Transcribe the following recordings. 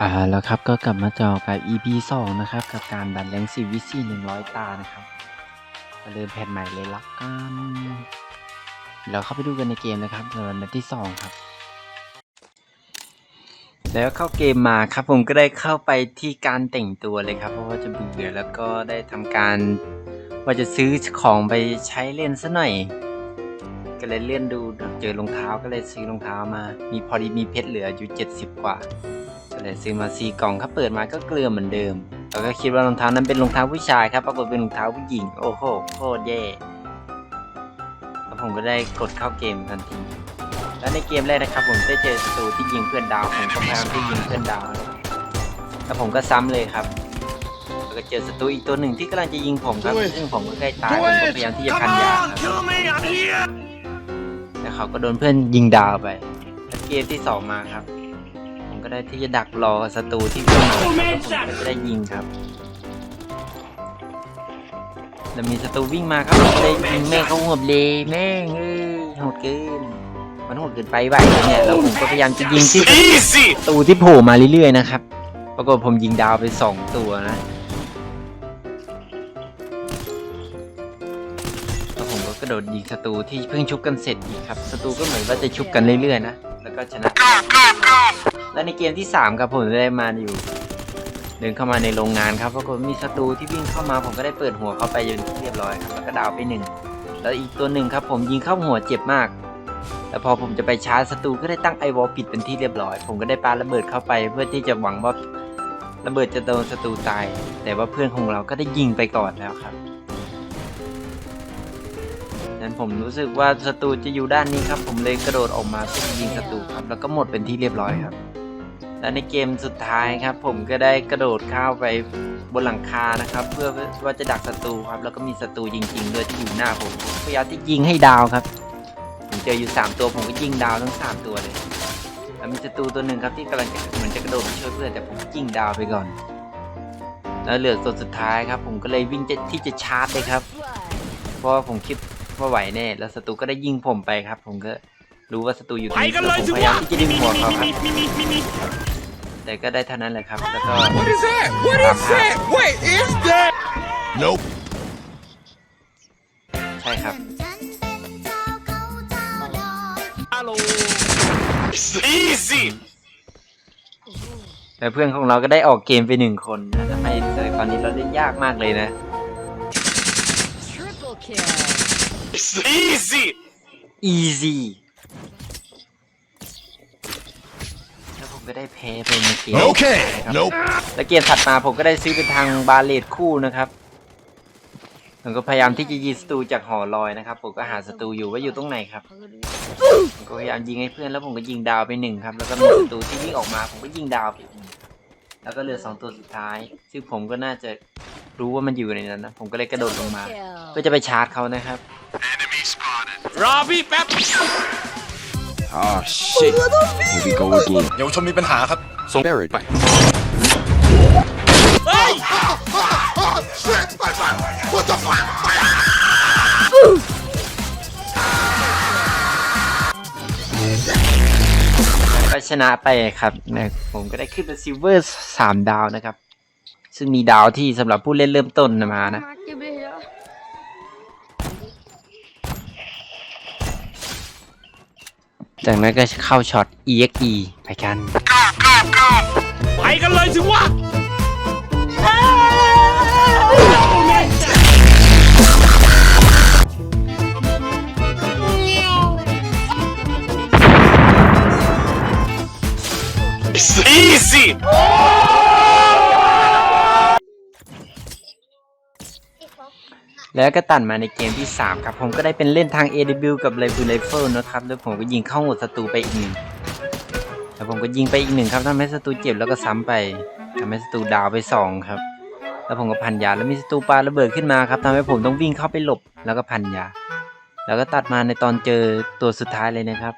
อ่าแล้วครับก็กลับมาเจอกับ EP 2 นะครับ กับการดันแรงซีวิซี่100 ตานะครับมาเริ่มแผ่นใหม่เลยละกันเราเข้าไปดูกันในเกมนะครับสำหรับแมตช์ที่ 2 ครับ แล้วเข้าเกมมาครับ ผมก็ได้เข้าไปที่การแต่งตัวเลยครับ เพราะว่าจะเบื่อแล้วก็ได้ทำการว่าจะซื้อของไปใช้เล่นซะหน่อย ก็เลยเลื่อนดูเจอรองเท้าก็เลยซื้อรองเท้ามา มีพอดีมีเพชรเหลืออยู่70 กว่า เลยซื้อมาสี่กล่องครับเปิดมาก็เกลือเหมือนเดิมเราก็คิดว่ารองเท้านั้นเป็นรองเท้าผู้ชายครับปรากฏเป็นรองเท้าผู้หญิง โอ้โหโคตรแย่แล้วผมก็ได้กดเข้าเกมทันที แล้วในเกมแรกนะครับ ผมได้เจอศัตรูที่ยิงเพื่อนดาวผมก็พยายามที่ยิงเพื่อนดาวแล้วผมก็ซ้ำเลยครับแล้วก็เจอศัตรูอีกตัวหนึ่งที่กำลังจะยิงผมครับ Do it ซึ่งผมก็ใกล้ตายผมก็พยายามที่จะพันยาครับ kill me, I'm here. แล้วเขาก็โดนเพื่อนยิงดาวไปแล้วเกมที่สองมาครับผม ก็ได้ที่จะดักรอศัตรูที่วิ่งมาครับแล้วผมก็จะได้ยิงครับแล้วมีศัตรูวิ่งมาครับผมก็ได้ยิงแม่งเขาหัวเลยแม่งเอ้ยโหดเกินมันโหดเกินไปไหวเนี่ยแล้วผมก็พยายามจะยิงที่ Easy. ศัตรูที่โผล่มาเรื่อยๆนะครับปรากฏผมยิงดาวไปสองตัวนะแล้วผมก็กระโดดยิงศัตรูที่เพิ่งชุบกันเสร็จอีกครับศัตรูก็เหมือนว่าจะชุบกันเรื่อยๆนะแล้วก็ชนะ และในเกมที่สามครับผมได้มาอยู่ เดินเข้ามาในโรงงานครับปรากฏมีศัตรูที่วิ่งเข้ามาผมก็ได้เปิดหัวเข้าไปจนเรียบร้อยครับแล้วก็ดาวไปหนึ่งแล้วอีกตัวหนึ่งครับผมยิงเข้าหัวเจ็บมากแล้วพอผมจะไปชาร์จศัตรูก็ได้ตั้งไอวอลปิดเป็นที่เรียบร้อย ผมก็ได้ปาระเบิดเข้าไปเพื่อที่จะหวังว่าระเบิดจะโดนศัตรูตาย แต่ว่าเพื่อนของเราก็ได้ยิงไปก่อนแล้วครับนั้นผมรู้สึกว่าศัตรูจะอยู่ด้านนี้ครับ ผมเลยกระโดดออกมาเพื่อยิงศัตรูครับ แล้วก็หมดเป็นที่เรียบร้อยครับ และในเกมสุดท้ายครับ ผมก็ได้กระโดดข้าวไปบนหลังคานะครับ เพื่อว่าจะดักศัตรูครับ แล้วก็มีศัตรูจริงๆด้วยที่อยู่หน้าผมพยายามที่ยิงให้ดาวครับผมเจออยู่ 3 ตัวผมก็ยิงดาวทั้ง 3 ตัวเลยแล้วมีศัตรูตัวหนึ่งครับที่กำลังจะเหมือนจะกระโดดมาช่วยเพื่อนแต่ผมยิงดาวไปก่อน แล้วเหลือตัวสุดท้ายครับ ผมก็เลยวิ่งที่จะชาร์จเลยครับ เพราะว่าผมคิดว่าไหวแน่แล้วศัตรูก็ได้ยิงผมไปครับ ผมก็รู้ว่าศัตรูอยู่ตรงไปนี้กันเลยผมพยายามที่จะดึงหัวเขาครับ แต่ก็ได้เท่านั้นแหละครับ แล้วก็ What is that? What Stop is that? What is that? Nope. ใช่ครับฮัลโหล Easy. แต่เพื่อนของเราก็ได้ออกเกมไปหนึ่งคนนะทำให้ตอนนี้เราเล่นยากมากเลยนะ Triple kill. Easy. easy ก็ได้แพ้ไปในเกม Okay. นะครับ Nope. และเกมถัดมาผมก็ได้ซื้อเป็นทางบาเลตคู่นะครับผมก็พยายามที่จะยิงศัตรูจากหอลอยนะครับ ผมก็หาศัตรูอยู่ว่าอยู่ตรงไหนครับผมก็พยายามยิงให้เพื่อนแล้วผมก็ยิงดาวไปหนึ่งครับแล้วก็มีศัตรูที่วิ่งออกมา ผมก็ยิงดาวไปอีกหนึ่งแล้วก็เหลือสองตัวสุดท้าย ซึ่งผมก็น่าจะรู้ว่ามันอยู่ในนั้นนะผมก็เลยกระโดดลงมาเพื่อจะไปชาร์จเขานะครับรอพี่แป๊บ Oh shit. Here we go again. เยาวชนมีปัญหาครับส่ง Buried. เฮ้ยก็ชนะไปครับนะผมก็ได้ขึ้นเป็นซิลเวอร์สามดาวนะครับ ซึ่งมีดาวที่สำหรับผู้เล่นเริ่มต้นมานะ จากนั้นก็เข้าช็อต EXE ไปกันไปกันเลยสิวะ Easy. แล้วก็ตัดมาในเกมที่ 3 ครับผมก็ได้เป็นเล่นทาง AW กับ r i v a l Rifle นะครับแล้วผมก็ยิงเข้าหัวศัตรูไปอีกหนึ่งแล้วผมก็ยิงไปอีกหนึ่งครับทำให้ศัตรูเจ็บแล้วก็ซ้ำไปทำให้ศัตรูดาวไปสองครับ แล้วผมก็พันยาแล้วมีศัตรูปาระเบิดขึ้นมาครับทำให้ผมต้องวิ่งเข้าไปหลบแล้วก็พันยา แล้วก็ตัดมาในตอนเจอตัวสุดท้ายเลยนะครับ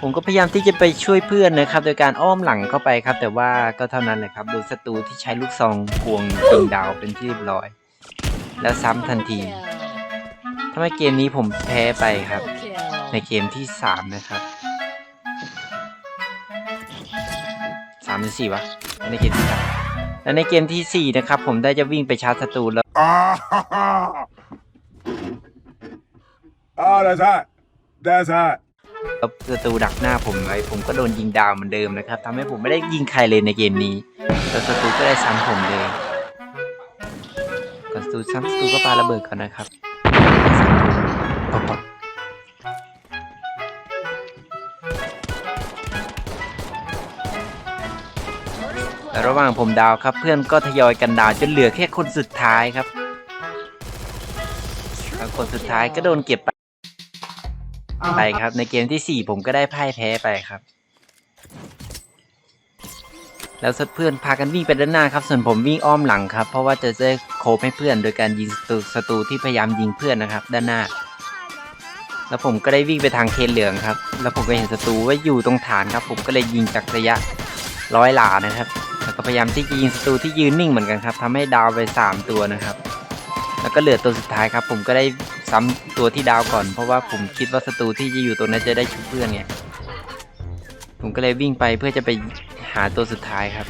ผมก็พยายามที่จะไปช่วยเพื่อนนะครับ โดยการอ้อมหลังเข้าไปครับ แต่ว่าก็เท่านั้นแหละครับโดนศัตรูที่ใช้ลูกซองพวงยิงดาวเป็นที่เรียบร้อย แล้วซ้ำทันทีทำให้เกมนี้ผมแพ้ไปครับ ในเกมที่3นะครับสามหรือสี่วะในเกมที่สามแล้วในเกมที่สี่นะครับ ผมได้จะวิ่งไปชาร์จศัตรูแล้ว oh, that's hot. That's hot. ศัตรูดักหน้าผมไว้ผมก็โดนยิงดาวเหมือนเดิมนะครับทำให้ผมไม่ได้ยิงใครเลยในเกมนี้แล้วศัตรูก็ได้ซ้ำผมเลยก่อนศัตรูซ้ำศัตรูก็ปาระเบิดก่อนนะครับปะปะแต่ระหว่างผมดาวครับ เพื่อนก็ทยอยกันดาวจนเหลือแค่คนสุดท้ายครับคนสุดท้ายก็โดนเก็บไป ไปครับ ในเกมที่4ผมก็ได้พ่ายแพ้ไปครับ แล้วเพื่อนพากันวิ่งไปด้านหน้าครับ ส่วนผมวิ่งอ้อมหลังครับ เพราะว่าจะได้โคบให้เพื่อน โดยการยิงศัตรูที่พยายามยิงเพื่อนนะครับ ด้านหน้า แล้วผมก็ได้วิ่งไปทางเคนเหลืองครับ แล้วผมก็เห็นศัตรูว่าอยู่ตรงฐานครับ ผมก็เลยยิงจากระยะร้อยหลานะครับแล้วก็พยายามที่จะยิงศัตรูที่ยืนนิ่งเหมือนกันครับทำให้ดาวไปสามตัวนะครับ แล้วก็เหลือตัวสุดท้ายครับ ผมก็ได้ ซ้ำตัวที่ดาวก่อน เพราะว่าผมคิดว่าศัตรูที่จะอยู่ตรงนั้นจะได้ชุบเพื่อนไงผมก็เลยวิ่งไปเพื่อจะไปหาตัวสุดท้ายครับ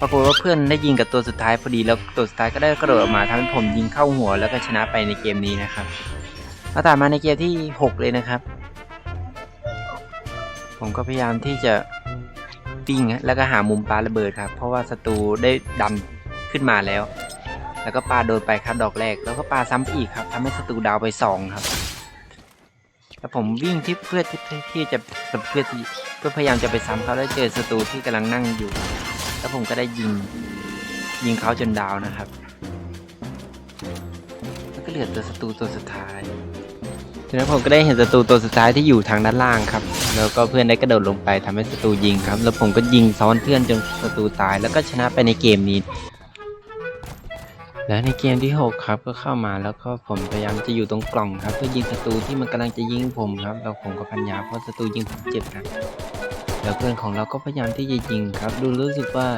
ปรากฏว่าเพื่อนได้ยิงกับตัวสุดท้ายพอดีแล้วตัวสุดท้ายก็ได้กระโดดออกมาทำให้ผมยิงเข้าหัวแล้วก็ชนะไปในเกมนี้นะครับแล้วต่อมาในเกมที่ 6 เลยนะครับ ผมก็พยายามที่จะวิ่งแล้วก็หามุมปาระเบิดครับ เพราะว่าศัตรูได้ดันขึ้นมาแล้ว แล้วก็ปาโดนไปครับดอกแรก แล้วก็ปาซ้ำอีกครับทำให้ศัตรูดาวไปสองครับแล้วผมวิ่งที่เพื่อที่ที่จะเพื่อที่เพื่อพยายามจะไปซ้ำเขาแล้วเจอศัตรูที่กำลังนั่งอยู่ แล้วผมก็ได้ยิงยิงเขาจนดาวนะครับแล้วก็เหลือตัวศัตรูตัวสุดท้ายจากนั้นผมก็ได้เห็นศัตรูตัวสุดท้ายที่อยู่ทางด้านล่างครับ แล้วก็เพื่อนได้กระโดดลงไปทำให้ศัตรูยิงครับ แล้วผมก็ยิงซ้อนเพื่อนจนศัตรูตาย แล้วก็ชนะไปในเกมนี้ แล้วในเกมที่ 6 ครับก็เข้ามาแล้วก็ผมพยายามจะอยู่ตรงกล่องครับ เพื่อยิงศัตรูที่มันกำลังจะยิงผมครับแล้วผมก็พันยาเพราะศัตรูยิงผมเจ็บครับแล้วเพื่อนของเราก็พยายามที่จะยิงครับ ดูรู้สึกว่า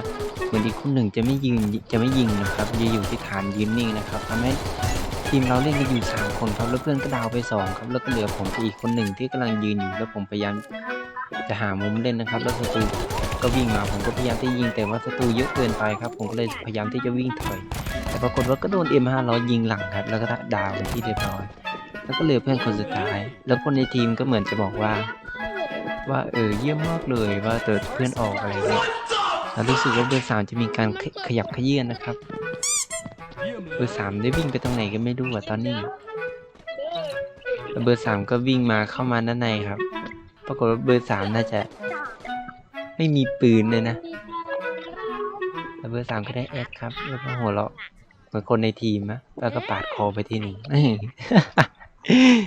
เหมือนอีกคนหนึ่งจะไม่ยิงจะไม่ยิงนะครับจะอยู่ที่ฐานยืนนิ่งนะครับทำให้ทีมเราเล่นกันอยู่สามคนครับแล้วเพื่อนก็ดาวไปสองครับแล้วก็เหลือผมอีกคนหนึ่งที่กำลังยืนอยู่แล้วผมพยายามจะหามุมเล่นนะครับ แล้วศัตรูก็วิ่งมาผมก็พยายามที่ยิงแต่ว่าศัตรูเยอะเกินไปครับ ผมก็เลยพยายามที่จะวิ่งถอย แต่ปรากฏว่าก็โดน M500 ยิงหลังครับ แล้วก็ดาวไปที่เรียบร้อย แล้วก็เหลือเพื่อนคนสุดท้าย แล้วคนในทีมก็เหมือนจะบอกว่า ว่าเออเยี่ยมมากเลยว่าเติดเพื่อนออกอะไรเงี้ยแล้วรู้สึกว่าเบอร์สามจะมีการขขยับขยื่นนะครับ เบอร์สามได้วิ่งไปตรงไหนก็ไม่รู้อะตอนนี้เบอร์สามก็วิ่งมาเข้ามาด้านในครับ ปรากฏว่าเบอร์สามน่าจะไม่มีปืนเลยนะแล้วเบอร์สามก็ได้แอดครับ แล้วก็หัวเราะ เหมือนคนในทีมนะแล้วก็ปาดคอไปทีหนึ่ง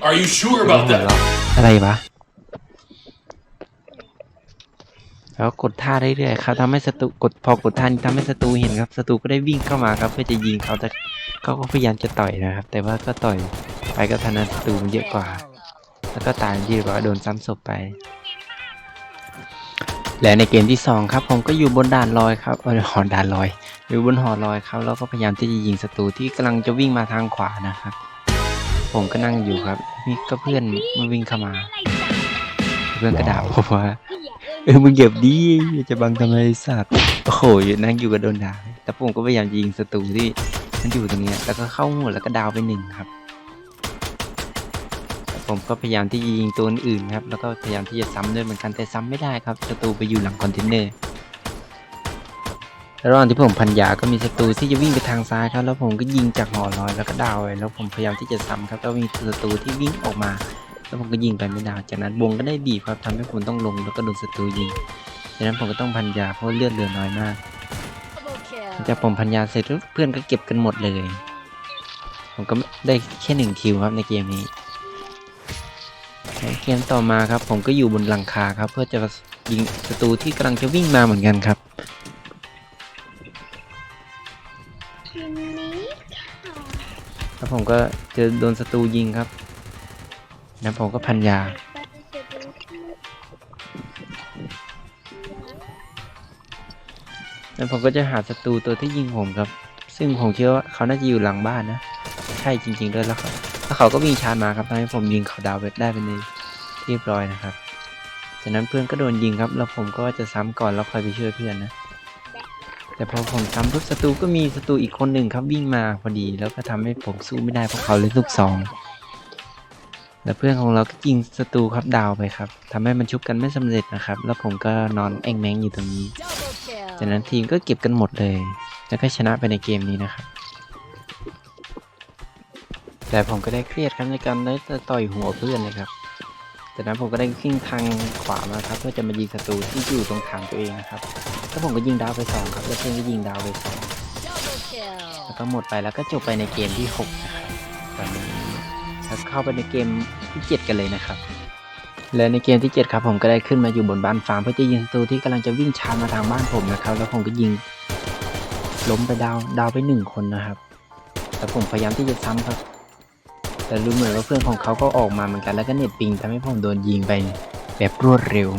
Are you sure แล้วหัวเราะอะไรวะ แล้วกดท่าเรื่อยๆครับทำให้ศัตรูกดพอกดท่านี้ทำให้ศัตรูเห็นครับศัตรูก็ได้วิ่งเข้ามาครับ เพื่อจะยิงเขาแต่เขาก็พยายามจะต่อยนะครับ แต่ว่าก็ต่อยไปก็ทันศัตรูมันเยอะกว่า แล้วก็ตายยืดว่าโดนซ้ำศพไป และในเกมที่สองครับ ผมก็อยู่บนด่านลอยครับเออหอด่านลอย อยู่บนหอลอยครับแล้วก็พยายามที่จะยิงศัตรูที่กำลังจะวิ่งมาทางขวานะครับ ผมก็นั่งอยู่ครับมีก็เพื่อนมาวิ่งเข้ามา เพื่อนกระดาษผมว่าเออมึงเหยียบดีจะบังทำไมสัตว์โอ้โหอยู่นั่งอยู่กับโดนด่าแต่ผมก็พยายามยิงศัตรูที่มันอยู่ตรงนี้แล้วก็เข้าหัวแล้วก็ดาวไปหนึ่งครับผมก็พยายามที่จะยิงตัวอื่นครับ แล้วก็พยายามที่จะซ้ำด้วยเหมือนกันแต่ซ้ำไม่ได้ครับศัตรูไปอยู่หลังคอนเทนเนอร์ ระหว่างที่ผมพันยาก็มีศัตรูที่จะวิ่งไปทางซ้ายครับ แล้วผมก็ยิงจากหอลอยแล้วก็ดาวไปแล้วผมพยายามที่จะซ้ำครับแล้วมีศัตรูที่วิ่งออกมา แล้วผมก็ยิงไปไม่ดาวจากนั้นวงก็ได้บีบครับทำให้ผมต้องลงแล้วก็โดนศัตรูยิงจากนั้นผมก็ต้องพันยาเพราะเลือดเหลือน้อยมากหลังจากผมพันยาเสร็จเพื่อนก็เก็บกันหมดเลย ผมก็ได้แค่หนึ่งคิวครับในเกมนี้ในเกมต่อมาครับ ผมก็อยู่บนหลังคาครับ เพื่อจะยิงศัตรูที่กำลังจะวิ่งมาเหมือนกันครับ ผมก็เจอโดนศัตรูยิงครับ แล้วผมก็พันยา แล้วผมก็จะหาศัตรูตัวที่ยิงผมครับ ซึ่งผมเชื่อว่าเขาน่าจะอยู่หลังบ้านนะ ใช่จริง ๆ ด้วยแล้วครับแล้วเขาก็วิ่งชาร์จมาครับทำให้ผมยิงเขาดาวเวทได้เป็นเรียบร้อยนะครับ จากนั้นเพื่อนก็โดนยิงครับ แล้วผมก็จะซ้ำก่อนแล้วค่อยไปช่วยเพื่อนนะ แต่พอผมซ้ำปุ๊บศัตรูก็มีศัตรูอีกคนหนึ่งครับวิ่งมาพอดี แล้วก็ทำให้ผมสู้ไม่ได้เพราะเขาเล่นลูกซองแล้วเพื่อนของเราก็ยิงศัตรูครับดาวไปครับทำให้มันชุบกันไม่สำเร็จนะครับ แล้วผมก็นอนแองแมงอยู่ตรงนี้ จากนั้นทีมก็เก็บกันหมดเลย แล้วก็ชนะไปในเกมนี้นะครับ แต่ผมก็ได้เครียดครับในการได้ต่อยหัวเพื่อนเลยครับ จากนั้นผมก็ได้ขึ้นทางขวามาครับเพื่อจะมายิงศัตรูที่อยู่ตรงฐานตัวเองนะครับแล้วผมก็ยิงดาวไปสองครับแล้วเพื่อนก็ยิงดาวไปสองแล้วก็หมดไปแล้วก็จบไปในเกมที่หกนะครับตอนนี้แล้วเข้าไปในเกมที่เจ็ดกันเลยนะครับ และในเกมที่เจ็ดครับผมก็ได้ขึ้นมาอยู่บนบ้านฟาร์มเพื่อจะยิงศัตรูที่กำลังจะวิ่งชาร์จมาทางบ้านผมนะครับ แล้วผมก็ยิงล้มไปดาวดาวไปหนึ่งคนนะครับแล้วผมพยายามที่จะซ้ำครับ แต่รู้เหมือนว่าเพื่อนของเขาก็ออกมาเหมือนกันแล้วก็เน็ตปิงทำให้ผมโดนยิงไปแบบรวดเร็ว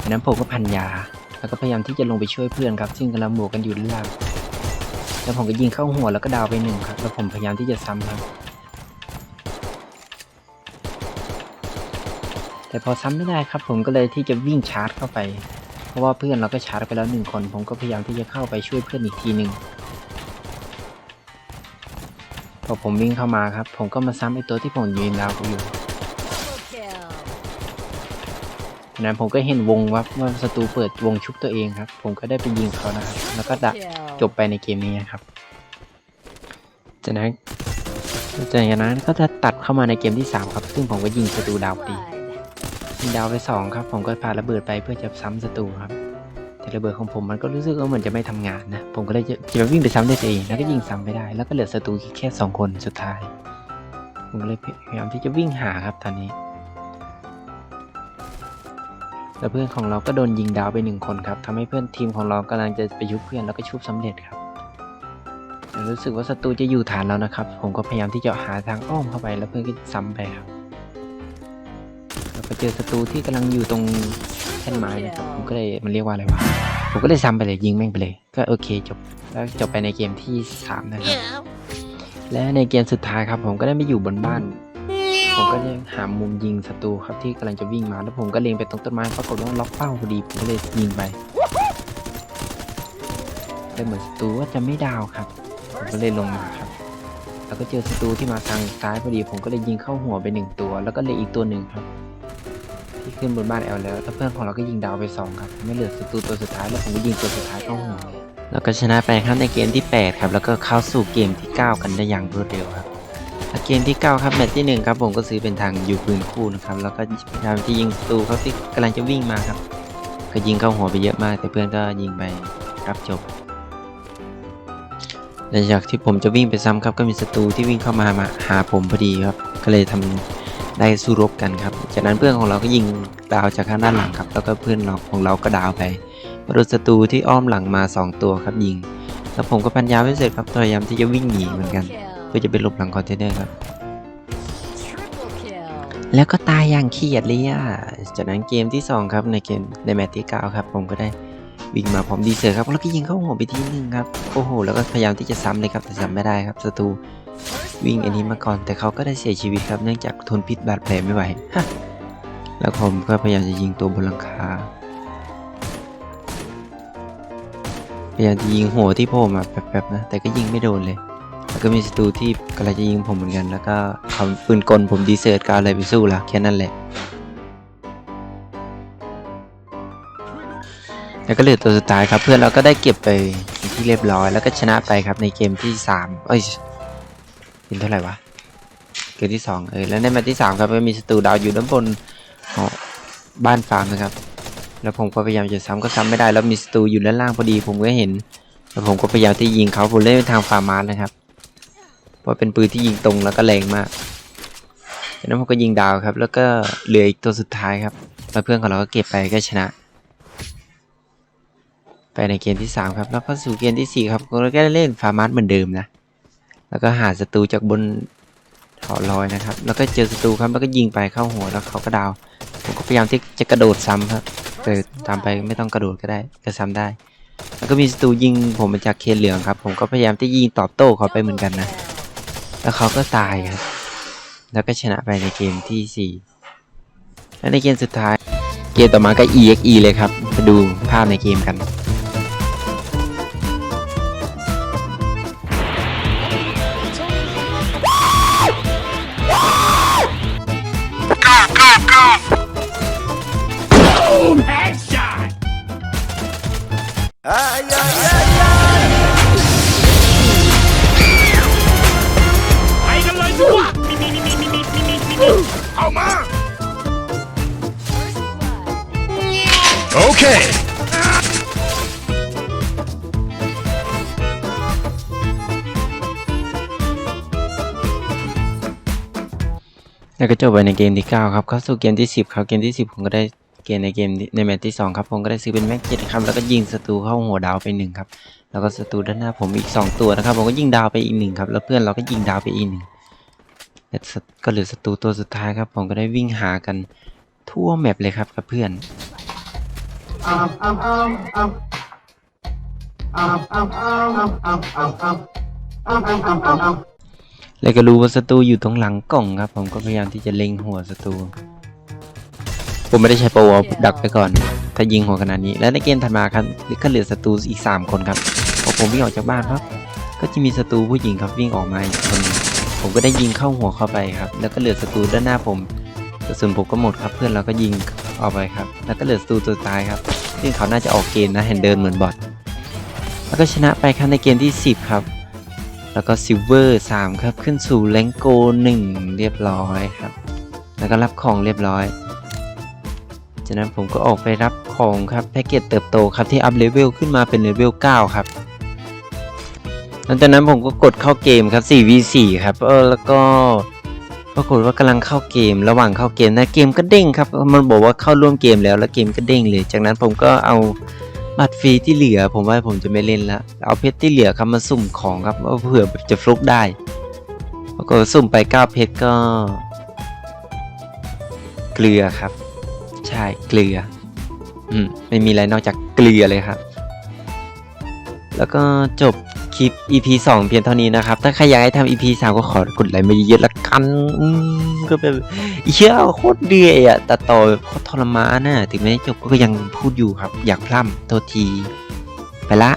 ดังนั้นผมก็พันยา แล้วก็พยายามที่จะลงไปช่วยเพื่อนครับ ซึ่งกำลังบวกกันอยู่ด้านล่างแล้วผมก็ยิงเข้าหัวแล้วก็ดาวไปหนึ่งครับ แล้วผมพยายามที่จะซ้ำครับ แต่พอซ้ำไม่ได้ครับ ผมก็เลยที่จะวิ่งชาร์จเข้าไป เพราะว่าเพื่อนเราก็ชาร์จไปแล้วหนึ่งคน ผมก็พยายามที่จะเข้าไปช่วยเพื่อนอีกทีหนึ่ง พอผมวิ่งเข้ามาครับ ผมก็มาซ้ำไอ้ตัวที่ผมยืนดาวอยู่นั้นผมก็เห็นวงว่าว่าศัตรูเปิดวงชุบตัวเองครับ ผมก็ได้ไปยิงเขานะครับแล้วก็ดะจบไปในเกมนี้นะครับ จากนั้นจากนั้นก็จะตัดเข้ามาในเกมที่ 3 ครับ ซึ่งผมก็ยิงศัตรูดาวดียิงดาวไปสองครับ ผมก็พาระเบิดไปเพื่อจะซ้ำศัตรูครับ แต่ระเบิดของผมมันก็รู้สึกว่ามือนจะไม่ทำงานนะ ผมก็เลยจะจะวิ่งไปซ้ำด้วยตัวเอง แล้วก็ยิงซ้ำไม่ได้ แล้วก็เหลือศัตรูแค่สองคนสุดท้าย ผมก็เลยพยายามที่จะวิ่งหาครับตอนนี้ แล้วเพื่อนของเราก็โดนยิงดาวไปหนึ่งคนครับทำให้เพื่อนทีมของเรากำลังจะไปยุบเพื่อนแล้วก็ชุบสำเร็จครับรู้สึกว่าศัตรูจะอยู่ฐานเรานะครับ ผมก็พยายามที่จะหาทางอ้อมเข้าไปแล้วเพื่อนก็ซ้ำไปครับ แล้วก็เจอศัตรูที่กำลังอยู่ตรงแท่นไม้นะครับผมก็เลยมันเรียกว่าอะไรวะผมก็เลยซ้ำไปเลยยิงแม่งไปเลย ก็โอเคจบแล้วจบไปในเกมที่สามนะครับและในเกมสุดท้ายครับ ผมก็ได้ไม่อยู่บนบ้าน ผมก็ได้หามุมยิงศัตรูครับที่กำลังจะวิ่งมา แล้วผมก็เล็งไปตรงต้นไม้ปรากฏว่าล็อกเป้าพอดีผมก็เลยยิงไปแต่เหมือนศัตรูว่าจะไม่ดาวครับผมก็เลยลงมาครับ แล้วก็เจอศัตรูที่มาทางซ้ายพอดี ผมก็เลยยิงเข้าหัวไปหนึ่งตัว แล้วก็เหลยอีกตัวหนึ่งครับ ที่ขึ้นบนบ้านแอลแล้วแล้วเพื่อนของเราก็ยิงดาวไปสองครับไม่เหลือศัตรูตัวสุดท้ายแล้วผมก็ยิงตัวสุดท้ายเข้าหัวเลยแล้วก็ชนะไปครับในเกมที่ 8 ครับ แล้วก็เข้าสู่เกมที่ 9 กันได้อย่างรวดเร็วครับเกมที่ 9 ครับแมตช์ที่ 1 ครับผมก็ซื้อเป็นทางยูปืนคู่นะครับแล้วก็พยายามที่ยิงศัตรูเขาที่กำลังจะวิ่งมาครับ ก็ยิงเข้าหัวไปเยอะมาก แต่เพื่อนก็ยิงไปรับจบหลังจากที่ผมจะวิ่งไปซ้ำครับก็มีศัตรูที่วิ่งเข้ามามาหาผมพอดีครับ ก็เลยทำ ได้สู้รบกันครับ จากนั้นเพื่อนของเราก็ยิงดาวจากข้างด้านหลังครับ แล้วก็เพื่อนเราของเราก็ดาวไปโดนศัตรูที่อ้อมหลังมา 2 ตัวครับยิง แล้วผมก็พันยาไม่เสร็จครับพยายามที่จะวิ่งหนีเหมือนกัน เพื่อจะไปหลบหลังคอนเทนเนอร์ครับ แล้วก็ตายอย่างเครียดเลยอะจากนั้นเกมที่ 2 ครับในเกมในแมตช์ที่9ครับผมก็ได้วิ่งมาพร้อมดีเซอร์ครับแล้วก็ยิงเข้าหัวไปทีนึงครับโอ้โหแล้วก็พยายามที่จะซ้ำเลยครับแต่ซ้ำไม่ได้ครับศัตรู วิ่งอันนี้มาก่อนแต่เขาก็ได้เสียชีวิตครับเนื่องจากทนพิษบาดแผลไม่ไหวฮะแล้วผมก็พยายามจะยิงตัวบนหลังคาพยายามจะยิงหัวที่โผล่มาแป๊บๆนะแต่ก็ยิงไม่โดนเลย แล้วก็มีศัตรูที่กำลังจะยิงผมเหมือนกัน แล้วก็เขาปืนกลผมดีเซอร์ก็เอะไรไปสู้ละแค่นั้นแหละแล้วก็เหลือตัวสุดท้ายครับ เพื่อนเราก็ได้เก็บไปที่เรียบร้อย แล้วก็ชนะไปครับในเกมที่สามเอ้ย เป็นเท่าไหร่วะ เกมที่สองเออแล้วในแมตที่สามครับก็มีศัตรูดาวอยู่ด้านบนขอบ้านฟาร์มนะครับ แล้วผมก็พยายามจะซ้ำก็ซ้ำไม่ได้ แล้วมีศัตรูอยู่ด้านล่างพอดี ผมก็เห็น แล้วผมก็พยายามที่ยิงเขาผมเล่นทางฟาร์มาร์นะครับ เพราะเป็นปืนที่ยิงตรงแล้วก็แรงมากจากนั้นผมก็ยิงดาวครับ แล้วก็เหลืออีกตัวสุดท้ายครับแล้วเพื่อนของเราก็เก็บไปก็ชนะ ไปในเกมที่ 3 ครับ แล้วก็สู่เกมทีสี่4 ครับเราก็ได้เล่นฟาร์มาร์เหมือนเดิมนะ แล้วก็หาศัตรูจากบนหอลอยนะครับ แล้วก็เจอศัตรูครับ แล้วก็ยิงไปเข้าหัวแล้วเขาก็ดาว ผมก็พยายามที่จะกระโดดซ้ำครับ แต่ตามไปไม่ต้องกระโดดก็ได้ก็ซ้ำได้ แล้วก็มีศัตรูยิงผมมาจากเคนเหลืองครับ ผมก็พยายามที่ยิงตอบโต้เขาไปเหมือนกันนะ แล้วเขาก็ตายครับ แล้วก็ชนะไปในเกมที่ 4 และในเกมสุดท้าย เกมต่อมาก็ EXE เลยครับ ไปดูภาพในเกมกัน แล้วก็จบไปในเกมที่ 9 ครับ เข้าสู่เกมที่ 10 ครับ เกมที่ 10 ผมก็ได้เกมในเกมในแมตช์ที่ 2 ครับ ผมก็ได้ซื้อเป็นแม็กเจ็ดครับ แล้วก็ยิงศัตรูเข้าหัวดาวไปหนึ่งครับ แล้วก็ศัตรูด้านหน้าผมอีก 2 ตัวนะครับ ผมก็ยิงดาวไปอีกหนึ่งครับ แล้วเพื่อนเราก็ยิงดาวไปอีกหนึ่งก็เหลือศัตรูตัวสุดท้ายครับ ผมก็ได้วิ่งหากันทั่วแมปเลยครับกับเพื่อน แล้วก็รู้ว่าศัตรูอยู่ตรงหลังกล่องครับ ผมก็พยายามที่จะเล็งหัวศัตรูผมไม่ได้ใช้โปรวอลดักไปก่อน ถ้ายิงหัวขนาดนี้ แล้วในเกมถัดมาครับก็เหลือศัตรูอีก 3 คนครับพอผมวิ่งออกจากบ้านครับ ก็จะมีศัตรูผู้หญิงครับวิ่งออกมาอีกคนหนึ่งผมก็ได้ยิงเข้าหัวเข้าไปครับ แล้วก็เหลือศัตรูด้านหน้าผมกระสุนผมก็หมดครับ เพื่อนเราก็ยิงออกไปครับ แล้วก็เหลือศัตรูตัวสุดท้ายครับซึ่งเขาน่าจะออกเกมนะเห็นเดินเหมือนบอทแล้วก็ชนะไปครับในเกมที่ 10 ครับ แล้วก็ซิลเวอร์3ครับ ขึ้นสู่แรงโก1เรียบร้อยครับ แล้วก็รับของเรียบร้อย จากนั้นผมก็ออกไปรับของครับแพ็กเกจเติบโตครับที่อัพเลเวลขึ้นมาเป็นเลเวล9ครับหลังจากนั้นผมก็กดเข้าเกมครับ 4v4 ครับ เออ แล้วก็ปรากฏว่ากำลังเข้าเกม ระหว่างเข้าเกมนะเกมก็เด้งครับ มันบอกว่าเข้าร่วมเกมแล้วแล้วเกมก็เด้งเลย จากนั้นผมก็เอา บัตรฟรีที่เหลือผมว่าผมจะไม่เล่นละเอาเพชรที่เหลือครับมาสุ่มของครับเผื่อจะฟลุกได้ปรากฏว่าสุ่มไป 9 เพชรก็ เกลือครับ ใช่เกลือ อืมไม่มีอะไรนอกจากเกลือเลยครับ แล้วก็จบ คลิป EP 2 เพียงเท่านี้นะครับ ถ้าใครอยากให้ทำ EP 3 ก็ขอกดไลค์มาเยอะๆละกันก็แบบเชี่ยโคตรเดือยอะแต่ต่อโคตรทรมานน่ะถึงแม้จบก็ยังพูดอยู่ครับ อยากพร่ำโทษที ไปละ